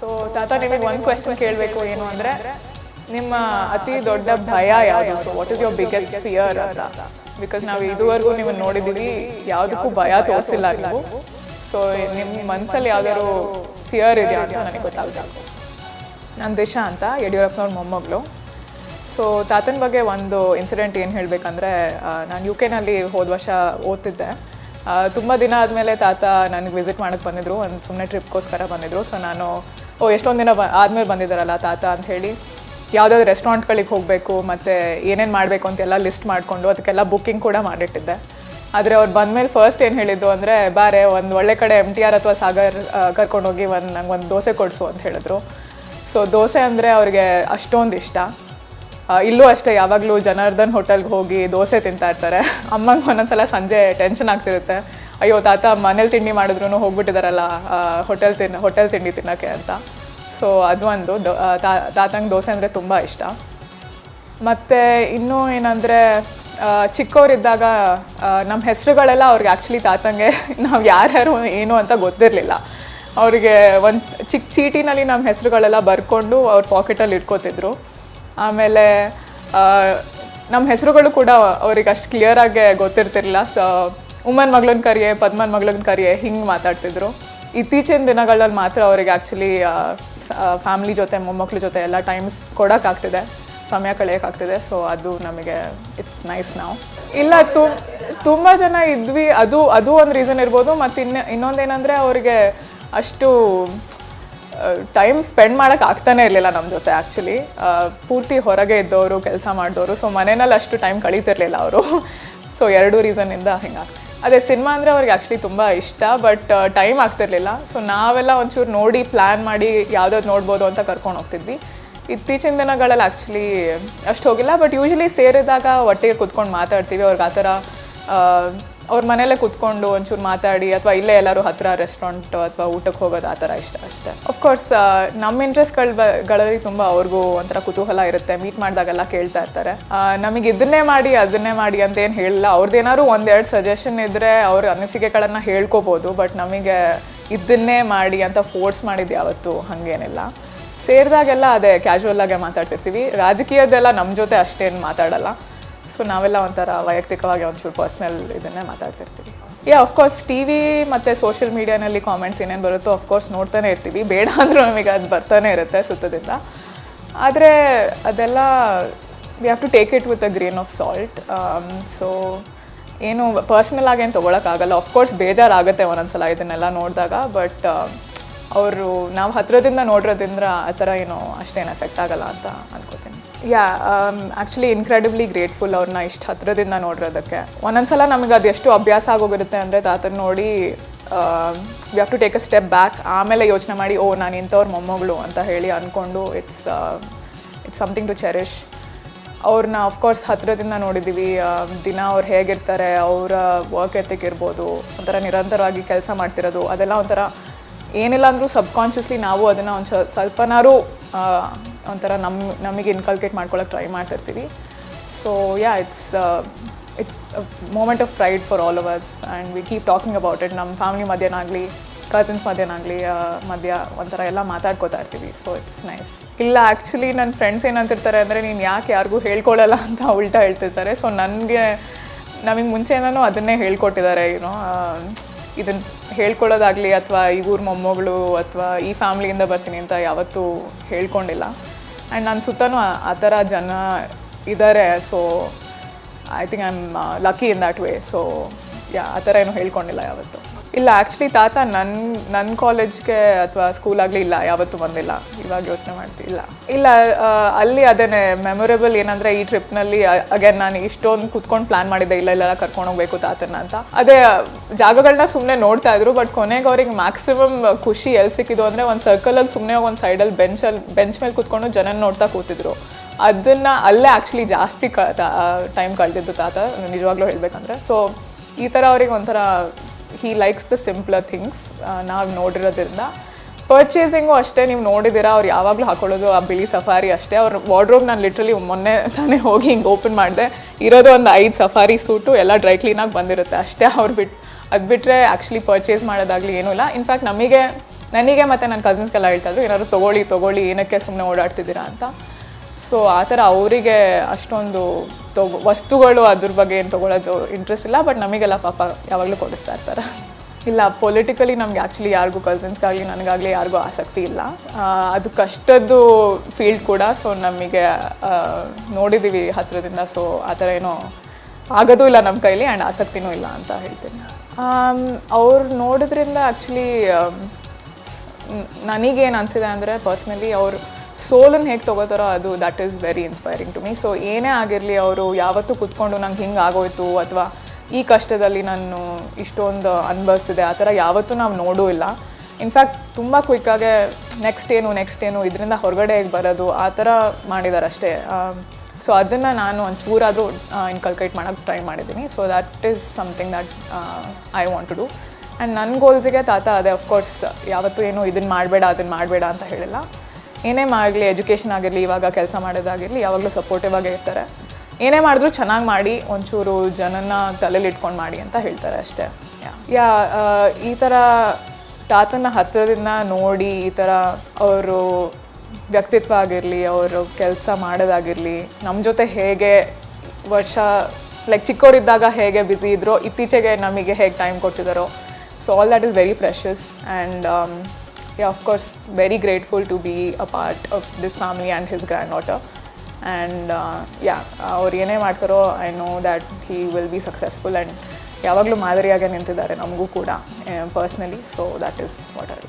So ತಾತ, ನಿಮಗೆ ಒಂದು ಕ್ವೆಶನ್ ಕೇಳಬೇಕು ಏನು ಅಂದರೆ, ನಿಮ್ಮ ಅತಿ ದೊಡ್ಡ ಭಯ ಯಾವುದು? So what is your biggest fear ಅಂತ? ಬಿಕಾಸ್ ನಾವು ಇದುವರೆಗೂ ನೀವು ನೋಡಿದ್ದೀವಿ ಯಾವುದಕ್ಕೂ ಭಯ ತೋರಿಸಿಲ್ಲ ನೀವು. ಸೊ ನಿಮ್ಮ ಮನಸ್ಸಲ್ಲಿ ಯಾವ್ದಾದ್ರು ಫಿಯರ್ ಇದೆಯಾ ಅಂತ ನನಗೆ ಗೊತ್ತಾಗುತ್ತೆ ನಾನು ದಿಶಾ ಅಂತ, ಯಡಿಯೂರಪ್ಪನವ್ರ ಮೊಮ್ಮಗಳು. ಸೊ ತಾತನ ಬಗ್ಗೆ ಒಂದು ಇನ್ಸಿಡೆಂಟ್ ಏನು ಹೇಳಬೇಕಂದ್ರೆ ನಾನು ಯು ಕೆನಲ್ಲಿ ಹೋದ ವರ್ಷ ಓದ್ತಿದ್ದೆ. ತುಂಬ ದಿನ ಆದಮೇಲೆ ತಾತ ನನಗೆ ವಿಸಿಟ್ ಮಾಡೋಕ್ಕೆ ಬಂದಿದ್ರು, ಒಂದು ಸುಮ್ಮನೆ ಟ್ರಿಪ್ಗೋಸ್ಕರ ಬಂದಿದ್ರು. ಸೊ ನಾನು ಓ, ಎಷ್ಟೊಂದು ದಿನ ಬ ಆದಮೇಲೆ ಬಂದಿದ್ದಾರಲ್ಲ ತಾತ ಅಂತ ಹೇಳಿ. ಯಾವುದಾದ್ರು ರೆಸ್ಟೋರೆಂಟ್ಗಳಿಗೆ ಹೋಗಬೇಕು, ಮತ್ತು ಏನೇನು ಮಾಡಬೇಕು ಅಂತೆಲ್ಲ ಲಿಸ್ಟ್ ಮಾಡಿಕೊಂಡು ಅದಕ್ಕೆಲ್ಲ ಬುಕ್ಕಿಂಗ್ ಕೂಡ ಮಾಡಿಟ್ಟಿದ್ದೆ. ಆದರೆ ಅವ್ರು ಬಂದಮೇಲೆ ಫಸ್ಟ್ ಏನು ಹೇಳಿದ್ದು ಅಂದರೆ, ಬಾರೆ, ಒಂದು ಒಳ್ಳೆ ಕಡೆ ಎಂ ಟಿ ಆರ್ ಅಥವಾ ಸಾಗರ್ ಕರ್ಕೊಂಡೋಗಿ ಒಂದು ನಂಗೆ ಒಂದು ದೋಸೆ ಕೊಡಿಸು ಅಂತ ಹೇಳಿದ್ರು. ಸೊ ದೋಸೆ ಅಂದರೆ ಅವ್ರಿಗೆ ಅಷ್ಟೊಂದು ಇಷ್ಟ. ಇಲ್ಲೂ ಅಷ್ಟೇ, ಯಾವಾಗಲೂ ಜನಾರ್ದನ್ ಹೋಟೆಲ್ಗೆ ಹೋಗಿ ದೋಸೆ ತಿಂತಾ ಇರ್ತಾರೆ. ಅಮ್ಮಂಗೆ ಒಂದೊಂದ್ಸಲ ಸಂಜೆ ಟೆನ್ಷನ್ ಆಗ್ತಿರುತ್ತೆ. ಅಯ್ಯೋ, ತಾತ ಮನೇಲಿ ತಿಂಡಿ ಮಾಡಿದ್ರು ಹೋಗ್ಬಿಟ್ಟಿದಾರಲ್ಲ ಹೋಟೆಲ್ ತಿನ್ನ ಹೋಟೆಲ್ ತಿಂಡಿ ತಿನ್ನೋಕ್ಕೆ ಅಂತ. ಸೊ ಅದು ಒಂದು. ತಾತಂಗೆ ದೋಸೆ ಅಂದರೆ ತುಂಬ ಇಷ್ಟ. ಮತ್ತು ಇನ್ನೂ ಏನಂದರೆ ಚಿಕ್ಕವರಿದ್ದಾಗ ನಮ್ಮ ಹೆಸರುಗಳೆಲ್ಲ ಅವ್ರಿಗೆ ಆ್ಯಕ್ಚುಲಿ ತಾತಂಗೆ ನಾವು ಯಾರ್ಯಾರು ಏನು ಅಂತ ಗೊತ್ತಿರಲಿಲ್ಲ. ಅವರಿಗೆ ಒಂದು ಚಿಕ್ಕ ಚೀಟಿನಲ್ಲಿ ನಮ್ಮ ಹೆಸರುಗಳೆಲ್ಲ ಬರ್ಕೊಂಡು ಅವ್ರ ಪಾಕೆಟಲ್ಲಿ ಇಟ್ಕೋತಿದ್ರು. ಆಮೇಲೆ ನಮ್ಮ ಹೆಸರುಗಳು ಕೂಡ ಅವ್ರಿಗೆ ಅಷ್ಟು ಕ್ಲಿಯರಾಗೆ ಗೊತ್ತಿರ್ತಿರಲಿಲ್ಲ. ಸೊ ಉಮ್ಮನ್ ಮಗಳನ್ನ ಕರಿಯೆ, ಪದ್ಮನ್ ಮಗಳನ್ನ ಕರಿಯೆ ಹಿಂಗೆ ಮಾತಾಡ್ತಿದ್ರು. ಇತ್ತೀಚಿನ ದಿನಗಳಲ್ಲಿ ಮಾತ್ರ ಅವರಿಗೆ ಆ್ಯಕ್ಚುಲಿ ಫ್ಯಾಮ್ಲಿ ಜೊತೆ, ಮೊಮ್ಮಕ್ಳ ಜೊತೆ ಎಲ್ಲ ಟೈಮ್ಸ್ ಕೊಡೋಕ್ಕಾಗ್ತಿದೆ. ಸಮಯ ಕಳೆಯೋಕ್ಕಾಗ್ತಿದೆ. ಸೊ ಅದು ನಮಗೆ ಇಟ್ಸ್ ನೈಸ್ ನಾವು ಇಲ್ಲ, ತು, ತುಂಬ ಜನ ಇದ್ವಿ. ಅದು ಅದು ಒಂದು ರೀಸನ್ ಇರ್ಬೋದು. ಮತ್ತು ಇನ್ನು ಇನ್ನೊಂದೇನೆಂದರೆ ಅವರಿಗೆ ಅಷ್ಟು ಟೈಮ್ ಸ್ಪೆಂಡ್ ಮಾಡೋಕೆ ಆಗ್ತಾನೆ ಇರಲಿಲ್ಲ ನಮ್ಮ ಜೊತೆ ಆ್ಯಕ್ಚುಲಿ ಪೂರ್ತಿ ಹೊರಗೆ ಇದ್ದವರು ಕೆಲಸ ಮಾಡಿದವರು ಸೊ ಮನೆಯಲ್ಲಿ ಅಷ್ಟು ಟೈಮ್ ಕಳೀತಿರ್ಲಿಲ್ಲ ಅವರು. ಸೊ ಎರಡು ರೀಸನ್ನಿಂದ ಹಿಂಗಾಗ್ತದೆ ಅದೇ ಸಿನಿಮಾ ಅಂದರೆ ಅವ್ರಿಗೆ ಆ್ಯಕ್ಚುಲಿ ತುಂಬ ಇಷ್ಟ ಬಟ್ ಟೈಮ್ ಆಗ್ತಿರ್ಲಿಲ್ಲ. ಸೊ ನಾವೆಲ್ಲ ಒಂಚೂರು ನೋಡಿ ಪ್ಲ್ಯಾನ್ ಮಾಡಿ ಯಾವ್ದಾದ್ರು ನೋಡ್ಬೋದು ಅಂತ ಕರ್ಕೊಂಡು ಹೋಗ್ತಿದ್ವಿ. ಇತ್ತೀಚಿನ ದಿನಗಳಲ್ಲಿ ಆ್ಯಕ್ಚುಲಿ ಅಷ್ಟು ಹೋಗಿಲ್ಲ ಬಟ್ ಯೂಶ್ವಲಿ ಸೇರಿದಾಗ ಒಟ್ಟಿಗೆ ಕುತ್ಕೊಂಡು ಮಾತಾಡ್ತೀವಿ. ಅವ್ರಿಗೆ ಆ ಥರ ಅವ್ರ ಮನೇಲೆ ಕುತ್ಕೊಂಡು ಒಂಚೂರು ಮಾತಾಡಿ ಅಥವಾ ಇಲ್ಲೇ ಎಲ್ಲರೂ ಹತ್ತಿರ ರೆಸ್ಟೋರೆಂಟ್ ಅಥವಾ ಊಟಕ್ಕೆ ಹೋಗೋದು ಆ ಥರ ಇಷ್ಟ ಅಷ್ಟೇ. ಅಫ್ಕೋರ್ಸ್ ನಮ್ಮ ಇಂಟ್ರೆಸ್ಟ್ಗಳ ಗಳಲ್ಲಿ ತುಂಬ ಅವ್ರಿಗೂ ಒಂಥರ ಕುತೂಹಲ ಇರುತ್ತೆ. ಮೀಟ್ ಮಾಡಿದಾಗೆಲ್ಲ ಕೇಳ್ತಾ ಇರ್ತಾರೆ. ನಮಗೆ ಇದನ್ನೇ ಮಾಡಿ, ಅದನ್ನೇ ಮಾಡಿ ಅಂತ ಏನು ಹೇಳಿಲ್ಲ. ಅವ್ರದ್ದೇನಾದ್ರು ಒಂದೆರಡು ಸಜೆಷನ್ ಇದ್ದರೆ ಅವ್ರ ಅನಿಸಿಕೆಗಳನ್ನು ಹೇಳ್ಕೋಬೋದು. ಬಟ್ ನಮಗೆ ಇದನ್ನೇ ಮಾಡಿ ಅಂತ ಫೋರ್ಸ್ ಮಾಡಿದ್ದು ಯಾವತ್ತು ಹಾಗೇನಿಲ್ಲ. ಸೇರಿದಾಗೆಲ್ಲ ಅದೇ ಕ್ಯಾಶುವಲ್ ಆಗೇ ಮಾತಾಡ್ತಿರ್ತೀವಿ. ರಾಜಕೀಯದೆಲ್ಲ ನಮ್ಮ ಜೊತೆ ಅಷ್ಟೇನು ಮಾತಾಡಲ್ಲ. ಸೊ ನಾವೆಲ್ಲ ಒಂಥರ ವೈಯಕ್ತಿಕವಾಗಿ ಒಂಚೂರು ಪರ್ಸ್ನಲ್ ಇದನ್ನೇ ಮಾತಾಡ್ತಿರ್ತೀವಿ. Yeah of course T V ಮತ್ತು ಸೋಷಿಯಲ್ ಮೀಡಿಯಾನಲ್ಲಿ ಕಾಮೆಂಟ್ಸ್ ಏನೇನು ಬರುತ್ತೋ ಅಫ್ಕೋರ್ಸ್ ನೋಡ್ತಾನೆ ಇರ್ತೀವಿ. ಬೇಡ ಅಂದರೂ ನಮಗೆ ಅದು ಬರ್ತಾನೆ ಇರುತ್ತೆ ಸುತ್ತದಿಂದ. ಆದರೆ, ಅದೆಲ್ಲ we have to take it with a grain of salt so ಏನು ಪರ್ಸ್ನಲ್ ಏನು ತೊಗೊಳಕ್ಕಾಗಲ್ಲ. ಅಫ್ಕೋರ್ಸ್ ಬೇಜಾರಾಗುತ್ತೆ ಒಂದೊಂದ್ಸಲ ಇದನ್ನೆಲ್ಲ ನೋಡಿದಾಗ ಬಟ್ ಅವರು ನಾವು ಹತ್ತಿರದಿಂದ ನೋಡಿರೋದ್ರಿಂದ ಆ ಥರ ಏನು ಅಷ್ಟೇನು ಎಫೆಕ್ಟ್ ಆಗಲ್ಲ ಅಂತ ಅನ್ಕೋತೀನಿ. ಯಾ ಆ್ಯಕ್ಚುಲಿ ಇನ್ಕ್ರೆಡಿಬ್ಲಿ ಗ್ರೇಟ್ಫುಲ್ ಅವ್ರನ್ನ ಇಷ್ಟು ಹತ್ತಿರದಿಂದ ನೋಡಿರೋದಕ್ಕೆ. ಒಂದೊಂದ್ಸಲ ನಮಗೆ ಅದು ಎಷ್ಟು ಅಭ್ಯಾಸ ಆಗೋಗಿರುತ್ತೆ ಅಂದರೆ ತಾತನ ನೋಡಿ we have to take a step back ಆಮೇಲೆ ಯೋಚನೆ ಮಾಡಿ ಓ ನಾನು ಇಂಥವ್ರ ಮೊಮ್ಮಗಳು ಅಂತ ಹೇಳಿ ಅಂದ್ಕೊಂಡು it's it's something to cherish ಅವ್ರನ್ನ ಅಫ್ಕೋರ್ಸ್ ಹತ್ತಿರದಿಂದ ನೋಡಿದ್ದೀವಿ ಆ, ದಿನ ಅವ್ರು ಹೇಗಿರ್ತಾರೆ ಅವರ ವರ್ಕ್ ಎತ್ತಿಕ್ ಇರ್ಬೋದು ಒಂಥರ ನಿರಂತರವಾಗಿ ಕೆಲಸ ಮಾಡ್ತಿರೋದು ಅದೆಲ್ಲ ಒಂಥರ ಏನಿಲ್ಲ ಅಂದರೂ ಸಬ್ಕಾನ್ಷಿಯಸ್ಲಿ ನಾವು ಅದನ್ನು ಒಂದು ಸ್ವಲ್ಪನಾರು ಒಂಥರ ನಮ್ಮ ನಮಗೆ ಇನ್ಕಲ್ಕೇಟ್ ಮಾಡ್ಕೊಳಕ್ಕೆ ಟ್ರೈ ಮಾಡ್ತಿರ್ತೀವಿ. So yeah it's it's moment of pride for all us and we keep talking about it ನಮ್ಮ ಫ್ಯಾಮಿಲಿ ಮಧ್ಯನಾಗಲಿ ಕಸಿನ್ಸ್ ಮಧ್ಯನಾಗಲಿ ಮಧ್ಯ ಒಂಥರ ಎಲ್ಲ ಮಾತಾಡ್ಕೋತಾ ಇರ್ತೀವಿ. ಸೊ ಇಟ್ಸ್ ನೈಸ್ ಇಲ್ಲ ಆ್ಯಕ್ಚುಲಿ ನನ್ನ ಫ್ರೆಂಡ್ಸ್ ಏನಂತಿರ್ತಾರೆ ಅಂದರೆ ನೀನು ಯಾಕೆ ಯಾರಿಗೂ ಹೇಳ್ಕೊಳ್ಳಲ್ಲ ಅಂತ ಉಲ್ಟಾ ಹೇಳ್ತಿರ್ತಾರೆ. ಸೊ ನನಗೆ, ನಮಗೆ ಮುಂಚೆನೂ ಅದನ್ನೇ ಹೇಳ್ಕೊಟ್ಟಿದ್ದಾರೆ ಏನೋ ಇದನ್ನು ಹೇಳ್ಕೊಳ್ಳೋದಾಗಲಿ ಅಥವಾ ಈ ಊರ ಮೊಮ್ಮಗಳು ಅಥವಾ ಈ ಫ್ಯಾಮ್ಲಿಯಿಂದ ಬರ್ತೀನಿ ಅಂತ ಯಾವತ್ತೂ ಹೇಳ್ಕೊಂಡಿಲ್ಲ. ಆ್ಯಂಡ್ ನನ್ನ ಸುತ್ತಲೂ ಆ- ಥರ ಜನ ಇದ್ದಾರೆ so I think I am lucky in that way so yeah ಆ ಥರ ಏನು ಹೇಳ್ಕೊಂಡಿಲ್ಲ ಯಾವತ್ತು. ಇಲ್ಲ ಆ್ಯಕ್ಚುಲಿ ತಾತ ನನ್ನ ನನ್ನ ಕಾಲೇಜ್ಗೆ ಅಥವಾ ಸ್ಕೂಲ್ ಆಗಲಿ ಇಲ್ಲ, ಯಾವತ್ತೂ ಬಂದಿಲ್ಲ. ಇವಾಗ ಯೋಚನೆ ಮಾಡ್ತಿಲ್ಲ ಇಲ್ಲ. ಅಲ್ಲಿ ಅದೇನೆ ಮೆಮೊರೇಬಲ್ ಏನಂದರೆ ಈ ಟ್ರಿಪ್ನಲ್ಲಿ ಅಗೇನ್ ನಾನು ಇಷ್ಟೊಂದು ಕುತ್ಕೊಂಡು ಪ್ಲಾನ್ ಮಾಡಿದ್ದೆ, ಇಲ್ಲ, ಇಲ್ಲೆಲ್ಲ ಕರ್ಕೊಂಡು ಹೋಗ್ಬೇಕು ತಾತನ ಅಂತ. ಅದೇ ಜಾಗಗಳನ್ನ ಸುಮ್ಮನೆ ನೋಡ್ತಾ ಇದ್ರು ಬಟ್ ಕೊನೆಗೆ ಅವ್ರಿಗೆ ಮ್ಯಾಕ್ಸಿಮಮ್ ಖುಷಿ ಎಲ್ಲಿ ಸಿಕ್ಕಿದ್ದು ಅಂದರೆ ಒಂದು ಸರ್ಕಲಲ್ಲಿ ಸುಮ್ಮನೆ ಒಂದು ಸೈಡಲ್ಲಿ ಬೆಂಚಲ್ಲಿ ಬೆಂಚ್ ಮೇಲೆ ಕೂತ್ಕೊಂಡು ಜನ ನೋಡ್ತಾ ಕೂತಿದ್ರು. ಅದನ್ನು ಅಲ್ಲೇ ಆ್ಯಕ್ಚುಲಿ ಜಾಸ್ತಿ ಕ ಟೈಮ್ ಕಳೆದಿದ್ದು ತಾತ, ನಿಜವಾಗ್ಲೂ ಹೇಳಬೇಕಂದ್ರೆ. ಸೊ ಈ ಥರ ಅವ್ರಿಗೆ ಒಂಥರ he likes the simpler things ನಾವು ನೋಡಿರೋದ್ರಿಂದ. ಪರ್ಚೇಸಿಂಗು ಅಷ್ಟೇ, ನೀವು ನೋಡಿದ್ದೀರಾ, ಅವ್ರು ಯಾವಾಗಲೂ ಹಾಕೊಳ್ಳೋದು ಆ ಬಿಳಿ ಸಫಾರಿ ಅಷ್ಟೇ. ಅವ್ರ ವಾರ್ಡ್ರೋಬ್ ನಾನು ಲಿಟ್ರಲಿ ಮೊನ್ನೆ ತಾನೇ ಹೋಗಿ ಹಿಂಗೆ ಓಪನ್ ಮಾಡಿದೆ. ಇರೋದು ಒಂದು ಐದು ಸಫಾರಿ ಸೂಟು, ಎಲ್ಲ ಡ್ರೈ ಕ್ಲೀನಾಗಿ ಬಂದಿರುತ್ತೆ. ಅಷ್ಟೇ ಅವ್ರು ಬಿಟ್ಟು ಅದು ಬಿಟ್ಟರೆ ಆ್ಯಕ್ಚುಲಿ ಪರ್ಚೇಸ್ ಮಾಡೋದಾಗಲಿ ಏನೂ ಇಲ್ಲ. ಇನ್ಫ್ಯಾಕ್ಟ್ ನಮಗೆ, ನನಗೆ ಮತ್ತು ನನ್ನ ಕಸಿನ್ಸ್ಗೆಲ್ಲ ಹೇಳ್ತಾ ಇದ್ರು, ಏನಾದ್ರು ತೊಗೊಳ್ಳಿ ತೊಗೊಳ್ಳಿ, ಏನಕ್ಕೆ ಸುಮ್ಮನೆ ಓಡಾಡ್ತಿದ್ದೀರಾ ಅಂತ. ಸೊ ಆ ಥರ ಅವರಿಗೆ ಅಷ್ಟೊಂದು ತಗೋ ವಸ್ತುಗಳು ಅದ್ರ ಬಗ್ಗೆ ಏನು ತೊಗೊಳೋದು ಇಂಟ್ರೆಸ್ಟ್ ಇಲ್ಲ ಬಟ್ ನಮಗೆಲ್ಲ ಪಾಪ ಯಾವಾಗಲೂ ಕೊಡಿಸ್ತಾ ಇರ್ತಾರೆ. ಇಲ್ಲ ಪೊಲಿಟಿಕಲಿ ನಮ್ಗೆ ಆ್ಯಕ್ಚುಲಿ ಯಾರಿಗೂ ಕಸಿನ್ಸ್ಗಾಗಲಿ ನನಗಾಗಲಿ ಯಾರಿಗೂ ಆಸಕ್ತಿ ಇಲ್ಲ. ಅದು ಕಷ್ಟದ್ದು ಫೀಲ್ಡ್ ಕೂಡ ಸೊ ನಮಗೆ ನೋಡಿದ್ದೀವಿ ಹತ್ತಿರದಿಂದ ಸೊ ಆ ಥರ ಏನೋ ಆಗೋದು ಇಲ್ಲ ನಮ್ಮ ಕೈಲಿ ಆ್ಯಂಡ್ ಆಸಕ್ತಿನೂ ಇಲ್ಲ ಅಂತ ಹೇಳ್ತೀನಿ. ಅವ್ರು ನೋಡಿದ್ರಿಂದ ಆ್ಯಕ್ಚುಲಿ ನನಗೇನು ಅನಿಸಿದೆ ಅಂದರೆ ಪರ್ಸ್ನಲಿ ಅವರು ಸೋಲನ್ನು ಹೇಗೆ ತೊಗೋತಾರೋ ಅದು that is very inspiring to me so ಏನೇ ಆಗಿರಲಿ ಅವರು ಯಾವತ್ತೂ ಕುತ್ಕೊಂಡು ನಂಗೆ ಹಿಂಗೆ ಆಗೋಯ್ತು ಅಥವಾ ಈ ಕಷ್ಟದಲ್ಲಿ ನಾನು ಇಷ್ಟೊಂದು ಅನುಭವಿಸಿದೆ, ಆ ಥರ ಯಾವತ್ತೂ ನಾವು ನೋಡೂ ಇಲ್ಲ. ಇನ್ಫ್ಯಾಕ್ಟ್ ತುಂಬ ಕ್ವಿಕ್ಕಾಗೆ ನೆಕ್ಸ್ಟ್ ಏನು ನೆಕ್ಸ್ಟ್ ಏನು, ಇದರಿಂದ ಹೊರಗಡೆ ಹೇಗೆ ಬರೋದು, ಆ ಥರ ಮಾಡಿದ್ದಾರೆ ಅಷ್ಟೇ. ಸೊ ಅದನ್ನು ನಾನು ಒಂಚೂರಾದರೂ ಇನ್ಕಲ್ಕೇಟ್ ಮಾಡೋಕ್ಕೆ ಟ್ರೈ ಮಾಡಿದ್ದೀನಿ. So that is something that I want to do and ನನ್ನ ಗೋಲ್ಸಿಗೆ ತಾತ ಅದೇ ಅಫ್ಕೋರ್ಸ್ ಯಾವತ್ತೂ ಏನು ಇದನ್ನು ಮಾಡಬೇಡ ಅದನ್ನು ಮಾಡಬೇಡ ಅಂತ ಹೇಳಿಲ್ಲ. ಏನೇ ಮಾಡಲಿ ಎಜುಕೇಷನ್ ಆಗಿರಲಿ, ಇವಾಗ ಕೆಲಸ ಮಾಡೋದಾಗಿರಲಿ, ಯಾವಾಗಲೂ ಸಪೋರ್ಟಿವ್ ಆಗೇ ಇರ್ತಾರೆ. ಏನೇ ಮಾಡಿದ್ರು ಚೆನ್ನಾಗಿ ಮಾಡಿ, ಒಂಚೂರು ಜನನ ತಲೆಲಿ ಇಟ್ಕೊಂಡು ಮಾಡಿ ಅಂತ ಹೇಳ್ತಾರೆ ಅಷ್ಟೇ. ಯಾ ಈ ಥರ ತಾತನ ಹತ್ತಿರದಿಂದ ನೋಡಿ, ಈ ಥರ ಅವರು ವ್ಯಕ್ತಿತ್ವ ಆಗಿರಲಿ, ಅವರು ಕೆಲಸ ಮಾಡೋದಾಗಿರಲಿ ನಮ್ಮ ಜೊತೆ ಹೇಗೆ ವರ್ಷ ಲೈಕ್ ಚಿಕ್ಕವರಿದ್ದಾಗ ಹೇಗೆ ಬ್ಯುಸಿ ಇದ್ರೋ, ಇತ್ತೀಚೆಗೆ ನಮಗೆ ಹೇಗೆ time ಕೊಟ್ಟಿದ್ದಾರೋ so all that is very precious and of course very grateful to be a part of this family and his granddaughter and yeah ಅವ್ರು ಏನೇ ಮಾಡ್ತಾರೋ I know that he will be successful and ಯಾವಾಗಲೂ ಮಾದರಿಯಾಗೆ ನಿಂತಿದ್ದಾರೆ ನಮಗೂ ಕೂಡ personally so that is what I